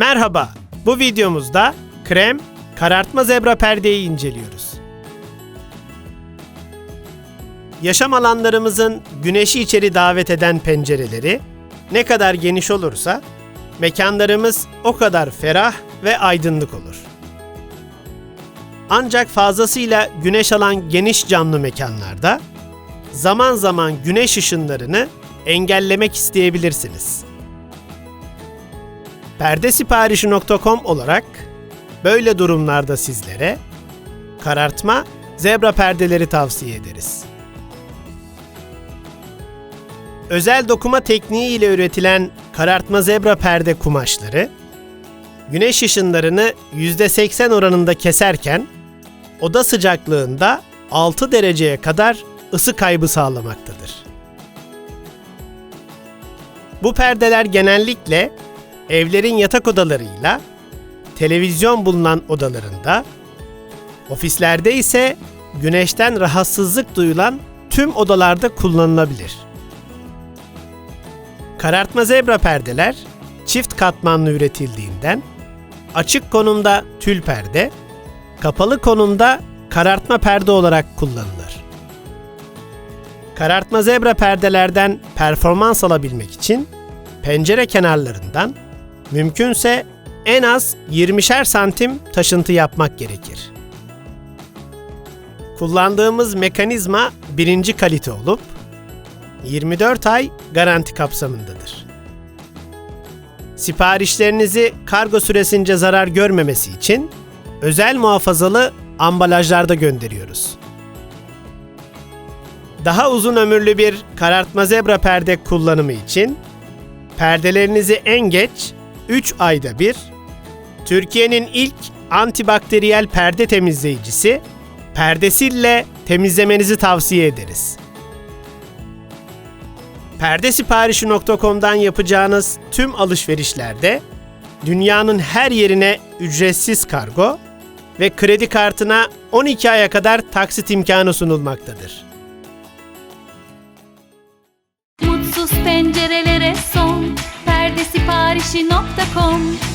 Merhaba, bu videomuzda krem karartma zebra perdeyi inceliyoruz. Yaşam alanlarımızın güneşi içeri davet eden pencereleri ne kadar geniş olursa mekanlarımız o kadar ferah ve aydınlık olur. Ancak fazlasıyla güneş alan geniş camlı mekanlarda zaman zaman güneş ışınlarını engellemek isteyebilirsiniz. Perdesiparişi.com olarak böyle durumlarda sizlere karartma zebra perdeleri tavsiye ederiz. Özel dokuma tekniği ile üretilen karartma zebra perde kumaşları güneş ışınlarını %80 oranında keserken oda sıcaklığında 6 dereceye kadar ısı kaybı sağlamaktadır. Bu perdeler genellikle evlerin yatak odalarıyla televizyon bulunan odalarında, ofislerde ise güneşten rahatsızlık duyulan tüm odalarda kullanılabilir. Karartma zebra perdeler çift katmanlı üretildiğinden açık konumda tül perde, kapalı konumda karartma perde olarak kullanılır. Karartma zebra perdelerden performans alabilmek için pencere kenarlarından mümkünse en az 20'şer santim taşıntı yapmak gerekir. Kullandığımız mekanizma birinci kalite olup 24 ay garanti kapsamındadır. Siparişlerinizi kargo süresince zarar görmemesi için özel muhafazalı ambalajlarda gönderiyoruz. Daha uzun ömürlü bir karartma zebra perde kullanımı için perdelerinizi en geç 3 ayda bir Türkiye'nin ilk antibakteriyel perde temizleyicisi Perdesille temizlemenizi tavsiye ederiz. Perdesiparişi.com'dan yapacağınız tüm alışverişlerde dünyanın her yerine ücretsiz kargo ve kredi kartına 12 aya kadar taksit imkanı sunulmaktadır. Mutsuz pencerelere son perdesiparişi.com